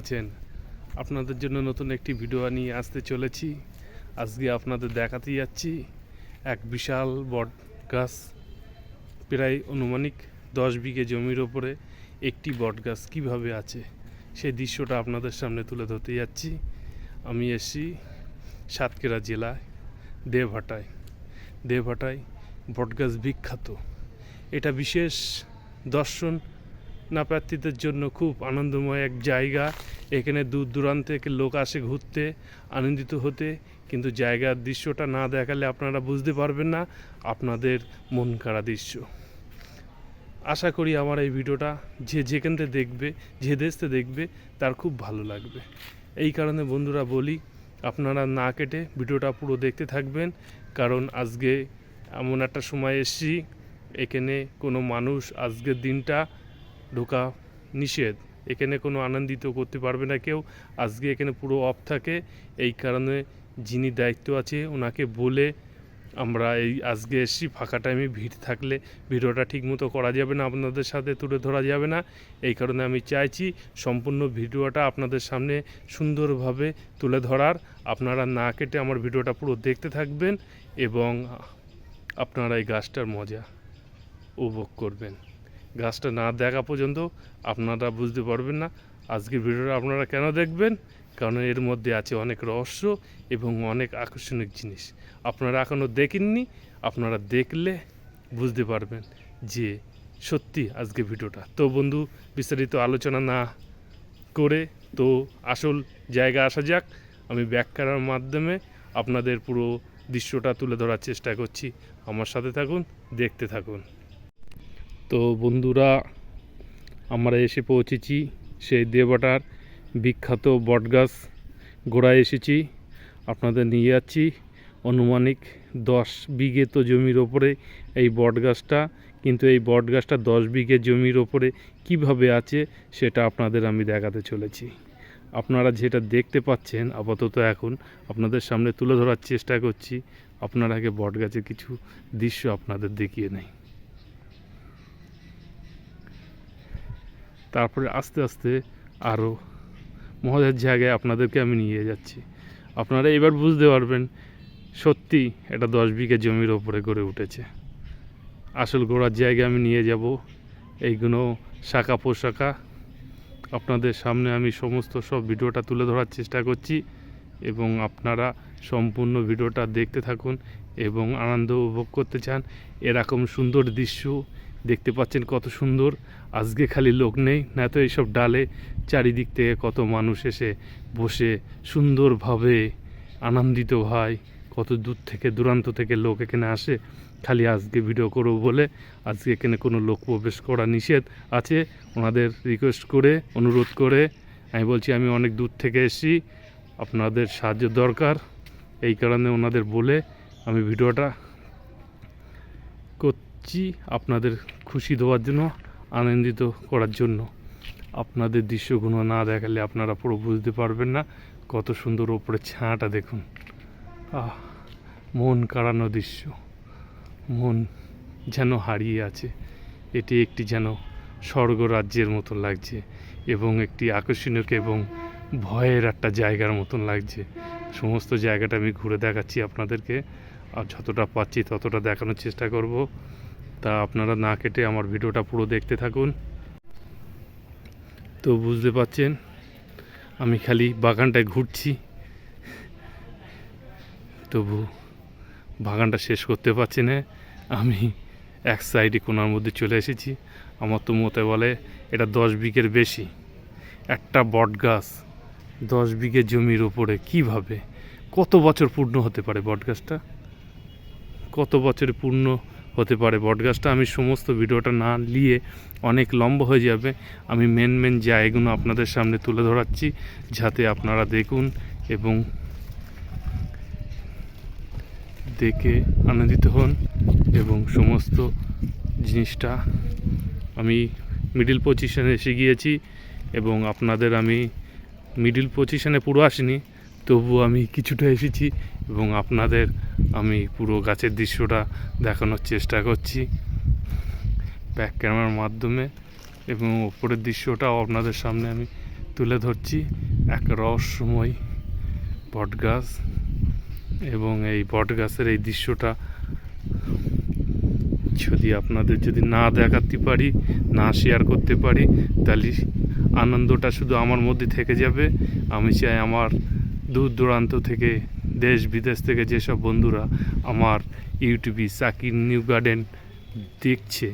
আছেন? আপনাদের জন্য নতুন একটি ভিডিও নিয়ে আসতে চলেছি। আজকে আপনাদের দেখাতে যাচ্ছি এক বিশাল বট গাছ, প্রায় আনুমানিক দশ বিঘে জমির ওপরে একটি বট গাছ কীভাবে আছে সেই দৃশ্যটা আপনাদের সামনে তুলে ধরতে যাচ্ছি। আমি এসছি সাতক্ষীরা জেলায় দেবহাটায়। দেবহাটায় বটগাছ বিখ্যাত। এটা বিশেষ দর্শন না প্রার্থীদের জন্য খুব আনন্দময় এক জায়গা। এখানে দূর দূরান্ত থেকে লোক আসে ঘুরতে, আনন্দিত হতে, কিন্তু জায়গার দৃশ্যটা না দেখালে আপনারা বুঝতে পারবেন না আপনাদের মন কাড়া দৃশ্য। আশা করি আমার এই ভিডিওটা যে যেখান থেকে দেখবে, যে দেশতে দেখবে, তার খুব ভালো লাগবে। এই কারণে বন্ধুরা বলি, আপনারা না কেটে ভিডিওটা পুরো দেখতে থাকবেন, কারণ আজকে এমন একটা সময় এসছি, এখানে কোনো মানুষ আজকের দিনটা ঢোকা নিষেধ। এখানে কোনো আনন্দিত করতে পারবে না কেউ। আজকে এখানে পুরো অফ থাকে। এই কারণে যিনি দায়িত্ব আছে, ওনাকে বলে আমরা এই আজকে এসছি। ফাঁকা টাইমে ভিড় থাকলে ভিডিওটা ঠিকমতো করা যাবে না, আপনাদের সাথে তুলে ধরা যাবে না। এই কারণে আমি চাইছি সম্পূর্ণ ভিডিওটা আপনাদের সামনে সুন্দরভাবে তুলে ধরার। আপনারা না কেটে আমার ভিডিওটা পুরো দেখতে থাকবেন এবং আপনারা এই গাছটার মজা উপভোগ করবেন। গাছটা না দেখা পর্যন্ত আপনারা বুঝতে পারবেন না। আজকের ভিডিওটা আপনারা কেন দেখবেন? কারণ এর মধ্যে আছে অনেক রহস্য এবং অনেক আকর্ষণীয় জিনিস। আপনারা এখনও দেখেননি, আপনারা দেখলে বুঝতে পারবেন যে সত্যি আজকে ভিডিওটা। তো বন্ধু, বিস্তারিত আলোচনা না করে, তো আসল জায়গা আসা যাক। আমি ব্যাখ্যার মাধ্যমে আপনাদের পুরো দৃশ্যটা তুলে ধরার চেষ্টা করছি। আমার সাথে থাকুন, দেখতে থাকুন। তো বন্ধুরা, আমরা এসে পৌঁছেছি সেই দেবাটার বিখ্যাত বটগাছ গোড়ায় এসেছি। আপনাদের নিয়ে যাচ্ছি অনুমানিক দশ বিঘে তো জমির ওপরে এই বটগাছটা, কিন্তু এই বটগাছটা দশ বিঘে জমির ওপরে কীভাবে আছে সেটা আপনাদের আমি দেখাতে চলেছি। আপনারা যেটা দেখতে পাচ্ছেন আপাতত এখন আপনাদের সামনে তুলে ধরার চেষ্টা করছি, আপনার আগে বটগাছের কিছু দৃশ্য আপনাদের দেখিয়ে নেই। তারপরে আস্তে আস্তে আরও মজার জায়গায় আপনাদেরকে আমি নিয়ে যাচ্ছি। আপনারা এবার বুঝতে পারবেন সত্যি এটা দশ বিঘে জমির ওপরে গড়ে উঠেছে। আসল গোড়ার জায়গায় আমি নিয়ে যাব। এইগুলো শাখা পোশাখা। আপনাদের সামনে আমি সমস্ত সব ভিডিওটা তুলে ধরার চেষ্টা করছি এবং আপনারা সম্পূর্ণ ভিডিওটা দেখতে থাকুন এবং আনন্দ উপভোগ করতে চান। এরকম সুন্দর দৃশ্য দেখতে পাচ্ছেন কত সুন্দর। আজকে খালি লোক নেই। না তো এইসব ডালে চারিদিক থেকে কত মানুষ এসে বসে সুন্দরভাবে আনন্দিত হয়। কত দূর থেকে, দূরান্ত থেকে লোক এখানে আসে। খালি আজকে ভিডিও করব বলে আজকে এখানে কোনো লোক প্রবেশ করা নিষেধ আছে। ওনাদের রিকোয়েস্ট করে, অনুরোধ করে, আমি বলছি আমি অনেক দূর থেকে এসেছি। আপনাদের সাহায্য দরকার। এই কারণে ওনাদের বলে আমি ভিডিওটা করছি আপনাদের খুশি দেওয়ার জন্য, আনন্দিত করার জন্য। আপনাদের দৃশ্যগুলো না দেখালে আপনারা পুরো বুঝতে পারবেন না, কত সুন্দর ওপরে ছায়াটা দেখুন। আহ, মন কাড়ানো দৃশ্য। মন যেন হারিয়ে আছে। এটি একটি যেন স্বর্গ রাজ্যের মতো লাগছে এবং একটি আকর্ষণীয় এবং ভয়ের একটা জায়গার মতন লাগছে। সমস্ত জায়গাটা আমি ঘুরে দেখাচ্ছি আপনাদেরকে। আর যতটা পাচ্ছি ততটা দেখানোর চেষ্টা করব। তা আপনারা না কেটে আমার ভিডিওটা পুরো দেখতে থাকুন। তো বুঝতে পাচ্ছেন, আমি খালি বাগানটায় ঘুরছি। তবু বাগানটা শেষ করতে পারছি না। আমি এক সাইডে কোনার মধ্যে চলে এসেছি। আমার তো মতে বলে এটা দশ বিঘের বেশি। একটা বট গাছ দশ বিঘে জমির ওপরে কীভাবে? কত বছর পূর্ণ হতে পারে বট গাছটা? কত বছরে পূর্ণ হতে পারে। বটগাছটা আমি সমস্ত ভিডিওটা না নিয়ে অনেক লম্বা হয়ে যাবে। আমি মেন মেন জায়গাগুলো আপনাদের সামনে তুলে ধরাচ্ছি যাতে আপনারা দেখুন এবং দেখে আনন্দিত হন এবং সমস্ত জিনিসটা আমি মিডিল পজিশনে এসে গিয়েছি এবং আপনাদের আমি মিডিল পজিশনে পুরো আসিনি তবু আমি কিছুটা এসেছি এবং আপনাদের আমি পুরো গাছের দৃশ্যটা দেখানোর চেষ্টা করছি ব্যাক ক্যামেরার মাধ্যমে এবং ওপরের দৃশ্যটাও আপনাদের সামনে আমি তুলে ধরছি। এক রহস্যময় বটগাছ এবং এই বটগাছের এই দৃশ্যটা যদি আপনাদের যদি না দেখাতে পারি, না শেয়ার করতে পারি, তাহলে আনন্দটা শুধু আমার মধ্যে থেকে যাবে। আমি চাই আমার দূর দূরান্ত থেকে দেশ, বিদেশ থেকে যেসব বন্ধুরা আমার ইউটিউবে সাকির নিউ গার্ডেন দেখছে,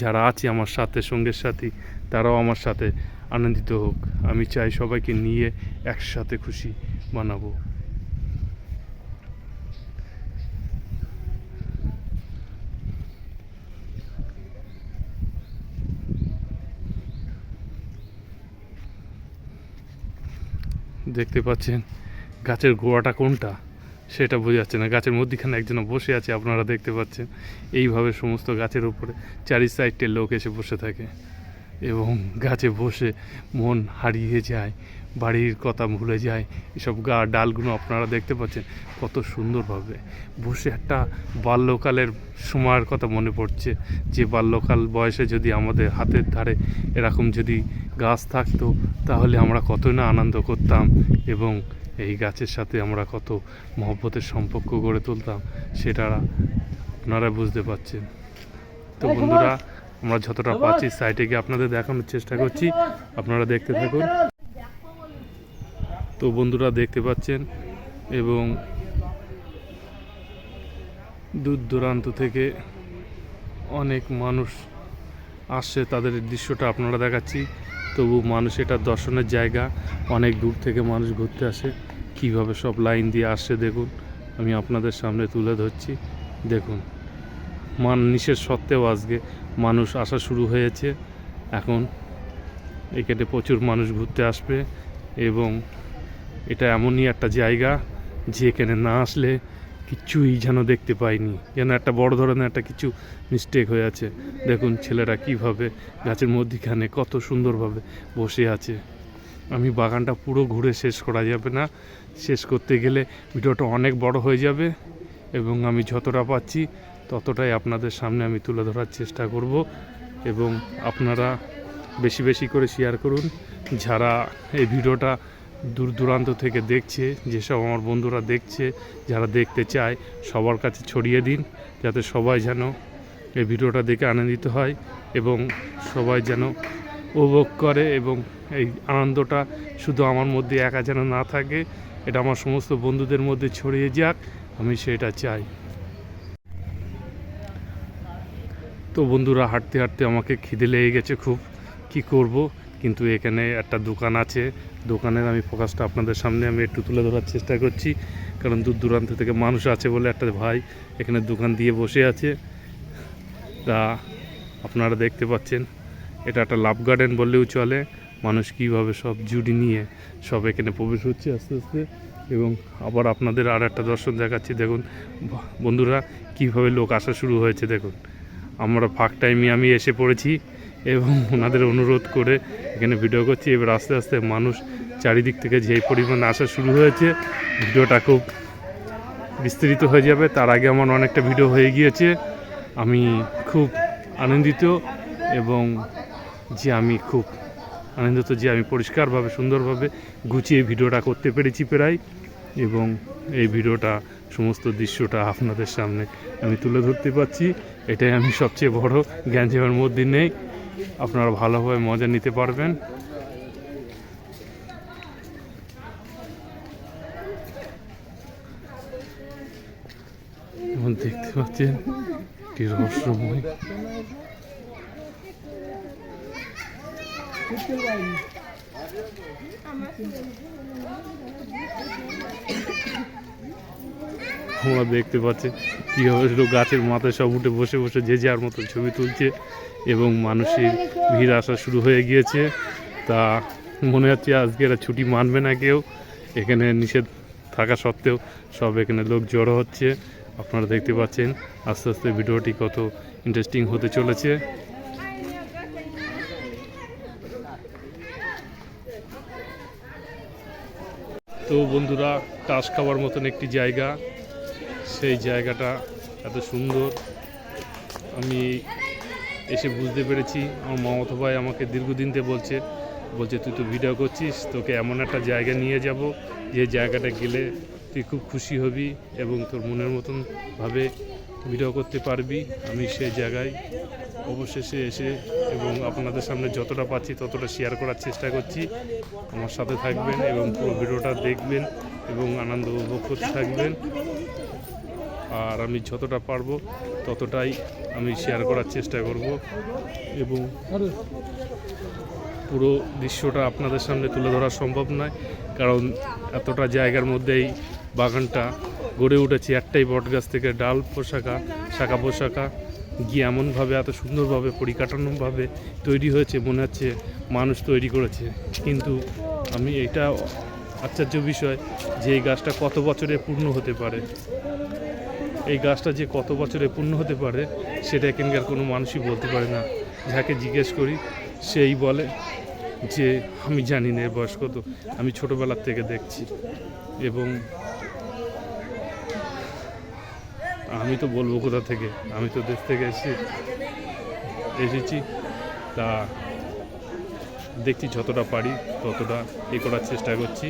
যারা আছে আমার সাথে সঙ্গের সাথী, তারাও আমার সাথে আনন্দিত হোক। আমি চাই সবাইকে নিয়ে একসাথে খুশি বানাবো। দেখতে পাচ্ছেন? গাছের গোড়াটা কোনটা, সেটা বোঝা যাচ্ছে না। গাছের মধ্যিখানে একজন বসে আছে, আপনারা দেখতে পাচ্ছেন। এইভাবে সমস্ত গাছের উপরে চারি সাইডে লোক এসে বসে থাকে এবং গাছে বসে মন হারিয়ে যায়, বাড়ির কথা ভুলে যায়। এসব গা ডালগুলো আপনারা দেখতে পাচ্ছেন, কত সুন্দরভাবে। বসে একটা বাল্যকালের সময়ের কথা মনে পড়ছে, যে বাল্যকাল বয়সে যদি আমাদের হাতের ধারে এরকম যদি গাছ থাকতো, তাহলে আমরা কতই না আনন্দ করতাম এবং এই গাছের সাথে আমরা কত মহব্বতের সম্পর্ক গড়ে তুলতাম সেটা আপনারা বুঝতে পারছেন। তো বন্ধুরা আমরা যতটা পাচ্ছি সাইটে গিয়ে আপনাদের দেখানোর চেষ্টা করছি। আপনারা দেখতে থাকুন। তো বন্ধুরা দেখতে পাচ্ছেন এবং দূর দূরান্ত থেকে অনেক মানুষ আসছে। তাদের দৃশ্যটা আপনারা দেখাচ্ছি। তবু মানুষ এটা দর্শনের জায়গা। অনেক দূর থেকে মানুষ ঘুরতে আসে। কীভাবে সব লাইন দিয়ে আসছে দেখুন। আমি আপনাদের সামনে তুলে ধরছি। দেখুন মান নিষেধ সত্ত্বেও আজকে মানুষ আসা শুরু হয়েছে। এখন এখানে প্রচুর মানুষ ঘুরতে আসবে এবং এটা এমনই একটা জায়গা যেখানে না আসলে কিচ্ছুই যেন দেখতে পাইনি। যেন একটা বড় ধরনের একটা কিছু মিস্টেক হয়ে আছে। দেখুন ছেলেরা কীভাবে গাছের মধ্যিখানে কত সুন্দরভাবে বসে আছে। আমি বাগানটা পুরো ঘুরে শেষ করা যাবে না। শেষ করতে গেলে ভিডিওটা অনেক বড় হয়ে যাবে এবং আমি যতটা পাচ্ছি ততটাই আপনাদের সামনে আমি তুলে ধরার চেষ্টা করব এবং আপনারা বেশি বেশি করে শেয়ার করুন। যারা এই ভিডিওটা দূর দূরান্ত থেকে দেখছে, যেসব আমার বন্ধুরা দেখছে, যারা দেখতে চায়, সবার কাছে ছড়িয়ে দিন, যাতে সবাই যেন এই ভিডিওটা দেখে আনন্দিত হয় এবং সবাই যেন উপভোগ করে এবং এই আনন্দটা শুধু আমার মধ্যে একা যেন না থাকে। এটা আমার সমস্ত বন্ধুদের মধ্যে ছড়িয়ে যাক, আমি সেটা চাই। তো বন্ধুরা, হাঁটতে হাঁটতে আমাকে খিদে লেগে গেছে খুব। কি করব? কিন্তু এখানে একটা দোকান আছে। দোকানের আমি ফোকাসটা আপনাদের সামনে আমি একটু তুলে ধরার চেষ্টা করছি। কারণ দূর দূরান্ত থেকে মানুষ আছে বলে একটা ভাই এখানে দোকান দিয়ে বসে আছে। তা আপনারা দেখতে পাচ্ছেন, এটা একটা লাভ গার্ডেন বললেও চলে। মানুষ কীভাবে সব জুড়ি নিয়ে সব এখানে প্রবেশ হচ্ছে আস্তে আস্তে। এবং আবার আপনাদের আর একটা দর্শন দেখাচ্ছি। দেখুন বন্ধুরা, কীভাবে লোক আসা শুরু হয়েছে দেখুন। আমরা ফাঁক টাইমে আমি এসে পড়েছি। এবং ওনাদের অনুরোধ করে এখানে ভিডিও করছি। এবার আস্তে আস্তে মানুষ চারিদিক থেকে যেই পরিমাণ আসা শুরু হয়েছে, ভিডিওটা খুব বিস্তৃত হয়ে যাবে। তার আগে আমার অনেকটা ভিডিও হয়ে গিয়েছে। আমি খুব আনন্দিত এবং যে আমি খুব আনন্দিত যে আমি পরিষ্কারভাবে, সুন্দরভাবে গুছিয়ে ভিডিওটা করতে পেরেছি প্রায় এবং এই ভিডিওটা, সমস্ত দৃশ্যটা আপনাদের সামনে আমি তুলে ধরতে পারছি। এটাই আমি সবচেয়ে বড় জ্ঞানজীবনের মধ্যে নেই। আপনারা ভালোভাবে মজা নিতে পারবেন। দেখতে পাচ্ছেন কি রহস্যময়। আমরা দেখতে পাচ্ছি কীভাবে লোক গাছের মাথায় সব উঠে বসে বসে যে যার মতো ছবি তুলছে এবং মানুষের ভিড় আসা শুরু হয়ে গিয়েছে। তা মনে হচ্ছে আজকে এরা ছুটি মানবে না কেউ। এখানে নিষেধ থাকা সত্ত্বেও সব এখানে লোক জড়ো হচ্ছে। আপনারা দেখতে পাচ্ছেন আস্তে আস্তে ভিডিওটি কত ইন্টারেস্টিং হতে চলেছে। তো বন্ধুরা টাস খাওয়ার মতন একটি জায়গা। সেই জায়গাটা এত সুন্দর। আমি এসে বুঝতে পেরেছি। আমার মামাতো ভাই আমাকে দীর্ঘদিন থেকে বলছে বলছে, তুই তো ভিডিও করছিস, তোকে এমন একটা জায়গা নিয়ে যাব, যে জায়গাটা গেলে তুই খুব খুশি হবি এবং তোর মনের মতন ভাবে ভিডিও করতে পারবি। আমি সেই জায়গায় অবশেষে এসে এবং আপনাদের সামনে যতটা পাচ্ছি ততটা শেয়ার করার চেষ্টা করছি। আমার সাথে থাকবেন এবং পুরো ভিডিওটা দেখবেন এবং আনন্দ উপভোগ করতে থাকবেন। আর আমি যতটা পারব ততটাই আমি শেয়ার করার চেষ্টা করব এবং পুরো দৃশ্যটা আপনাদের সামনে তুলে ধরা সম্ভব নয়, কারণ এতটা জায়গার মধ্যেই বাগানটা গড়ে উঠেছে। একটাই বট গাছ থেকে ডাল, পোশাকা, শাখা পোশাকা গিয়ে এমনভাবে, এত সুন্দরভাবে, পরিকাঠামোভাবে তৈরি হয়েছে, মনে হচ্ছে মানুষ তৈরি করেছে। কিন্তু আমি এটা আশ্চর্য বিষয় যে এই গাছটা কত বছরে পূর্ণ হতে পারে। এই গাছটা যে কত বছরে পূর্ণ হতে পারে, সেটা এখানকার কোনো মানুষই বলতে পারে না। যাকে জিজ্ঞেস করি, সেই বলে যে, আমি জানি না এর বয়স কত। আমি ছোটোবেলার থেকে দেখছি। এবং আমি তো বলব কোথা থেকে? আমি তো দেশ থেকে এসেছি এসেছি। তা দেখছি যতটা পারি, ততটা এ করার চেষ্টা করছি।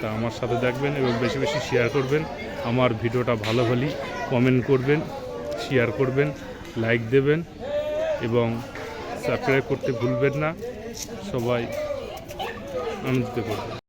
তা আমার সাথে দেখবেন এবং বেশি বেশি শেয়ার করবেন। আমার ভিডিওটা ভালো হলে কমেন্ট করবেন শেয়ার করবেন লাইক দেবেন এবং সাবস্ক্রাইব করতে ভুলবেন না। সবাই আনন্দিত করবেন।